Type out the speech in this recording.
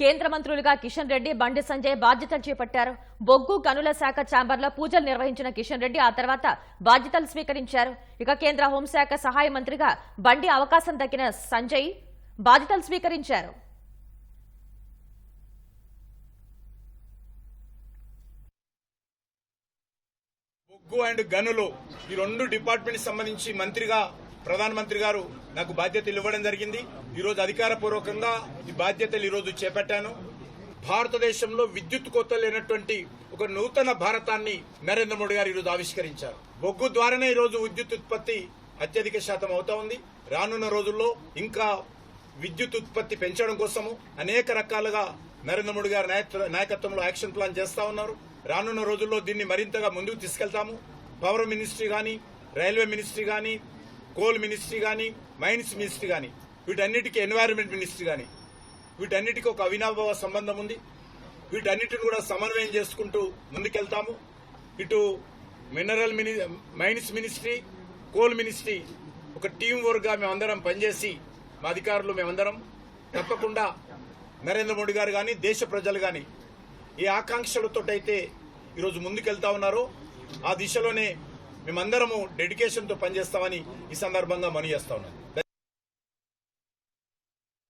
కేంద్ర మంత్రులుగా కిషన్ రెడ్డి బండి సంజయ్ బాధ్యతలు చేపట్టారు. బొగ్గు గనుల శాఖ ఛాంబర్లో పూజలు నిర్వహించిన కిషన్ రెడ్డి ఆ తర్వాత బాధ్యతలు స్వీకరించారు. ఇక కేంద్ర హోంశాఖ సహాయ మంత్రిగా బండి అవకాశం దక్కిన సంజయ్ బాధ్యతలు స్వీకరించారు. బొగ్గు అండ్ గనులు ఈ రెండు డిపార్ట్మెంట్ సంబంధించి మంత్రిగా ప్రధానమంత్రి గారు నాకు బాధ్యతలు ఇవ్వడం జరిగింది. ఈరోజు అధికారపూర్వకంగా ఈ బాధ్యతలు ఈరోజు చేపట్టాను. భారతదేశంలో విద్యుత్ కొత్త లేనటువంటి ఒక నూతన భారతాన్ని నరేంద్ర మోడీ గారు ఈరోజు ఆవిష్కరించారు. బొగ్గు ద్వారానే ఈ రోజు విద్యుత్ ఉత్పత్తి అత్యధిక శాతం అవుతా ఉంది. రానున్న రోజుల్లో ఇంకా విద్యుత్ ఉత్పత్తి పెంచడం కోసము అనేక రకాలుగా నరేంద్ర మోడీ గారి నాయకత్వంలో యాక్షన్ ప్లాన్ చేస్తా ఉన్నారు. రానున్న రోజుల్లో దీన్ని మరింతగా ముందుకు తీసుకెళ్తాము. పవర్ మినిస్ట్రీ గాని రైల్వే మినిస్ట్రీ గాని కోల్ మినిస్ట్రీ కానీ మైన్స్ మినిస్ట్రీ కానీ వీటన్నిటికీ ఎన్వైరన్మెంట్ మినిస్ట్రీ కానీ వీటన్నిటికీ ఒక అవినాభావ సంబంధం ఉంది. వీటన్నిటిని కూడా సమన్వయం చేసుకుంటూ ముందుకెళ్తాము. ఇటు mineral mini mines ministry coal ministry ఒక టీం వర్క్గా మేమందరం పనిచేసి మా అధికారులు మేమందరం తప్పకుండా నరేంద్ర మోడీ గారు కానీ దేశ ప్రజలు కానీ ఏ ఆకాంక్షలతోటైతే ఈరోజు ముందుకెళ్తా ఉన్నారో. ఆ దిశలోనే మేమందరము డెడికేషన్తో పనిచేస్తామని ఈ సందర్భంగా మనవి చేస్తా ఉన్నాను